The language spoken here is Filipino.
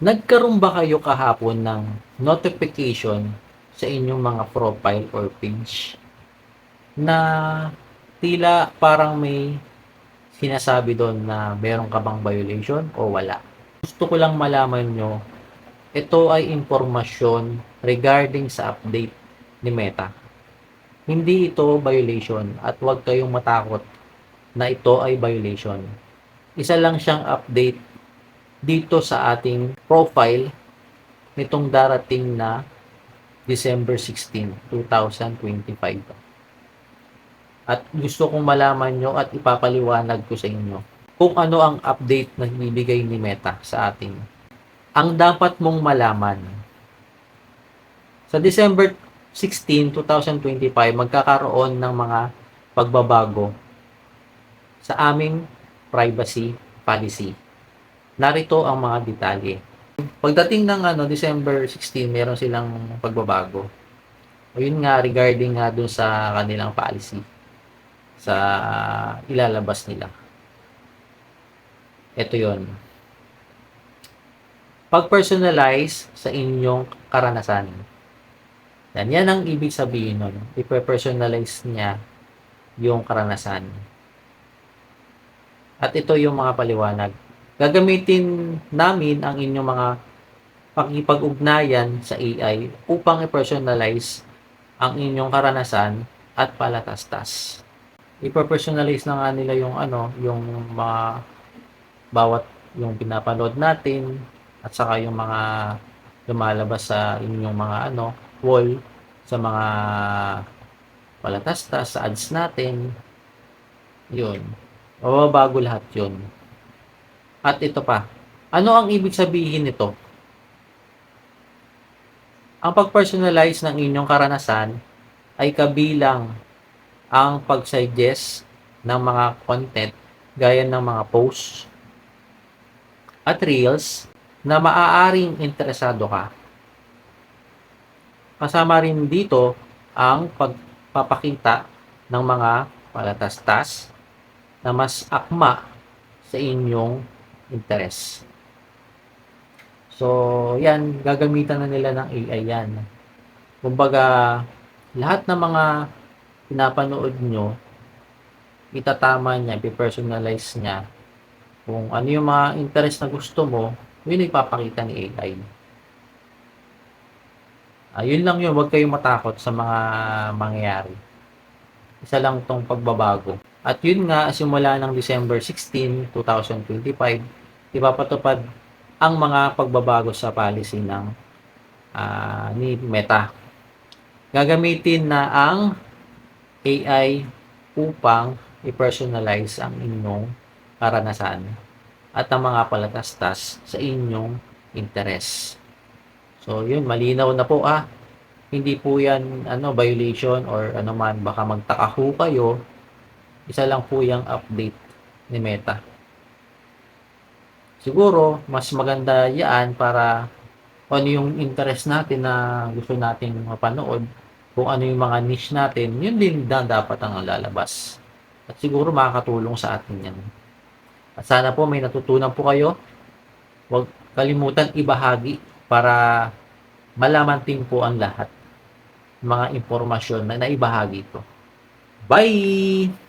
Nagkaroon ba kayo kahapon ng notification sa inyong mga profile or page na tila parang may sinasabi doon na meron ka bang violation o wala? Gusto ko lang malaman nyo, ito ay impormasyon regarding sa update ni Meta. Hindi ito violation at huwag kayong matakot na ito ay violation. Isa lang siyang update dito sa ating profile nitong darating na December 16, 2025. At gusto kong malaman nyo at ipapaliwanag ko sa inyo kung ano ang update na bibigay ni Meta sa atin. Ang dapat mong malaman sa December 16, 2025, magkakaroon ng mga pagbabago sa aming privacy policy. Narito ang mga detalye. Pagdating ng ano, December 16, meron silang pagbabago. O yun nga, regarding nga dun sa kanilang policy sa ilalabas nila. Ito yon Pag-personalize sa inyong karanasan. Yan, yan ang ibig sabihin nun. Ipe-personalize niya yung karanasan. At ito yung mga paliwanag. Gagamitin namin ang inyong mga pakipag-ugnayan sa AI upang i-personalize ang inyong karanasan at palatastas. Ipa-personalize na nga nila yung ano, yung mga bawat yung pinapanood natin at saka yung mga lumalabas sa inyong mga ano, wall sa mga palatastas, sa ads natin. Yun. Mababago lahat yun. At ito pa. Ano ang ibig sabihin nito? Ang pag-personalize ng inyong karanasan ay kabilang ang pag-suggest ng mga content gaya ng mga posts at reels na maaaring interesado ka. Kasama rin dito ang pagpapakita ng mga palatastas na mas akma sa inyong interes. So, yan, gagamitan na nila ng AI yan. Kumbaga, lahat ng mga pinapanood nyo, itatama niya, i-personalize niya. Kung ano yung mga interest na gusto mo, yun ipapakita ni AI. Ayun lang yun, huwag kayong matakot sa mga mangyayari. Isa lang tong pagbabago. At yun nga, simula ng December 16, 2025, ipapatupad ang mga pagbabago sa policy ng ah, ni Meta. Gagamitin na ang AI upang i-personalize ang inyong karanasan at ang mga palatastas sa inyong interes. So, yun, malinaw na po ah. Hindi po yan ano, violation or ano man, baka magtaka ho kayo. Isa lang po yung update ni Meta. Siguro, mas maganda yan para ano yung interest natin na gusto nating mapanood, kung ano yung mga niche natin, yun din na dapat ang lalabas. At siguro makakatulong sa atin yan. At sana po may natutunan po kayo. Huwag kalimutan ibahagi para malaman din po ang lahat mga impormasyon na naibahagi ko. Bye!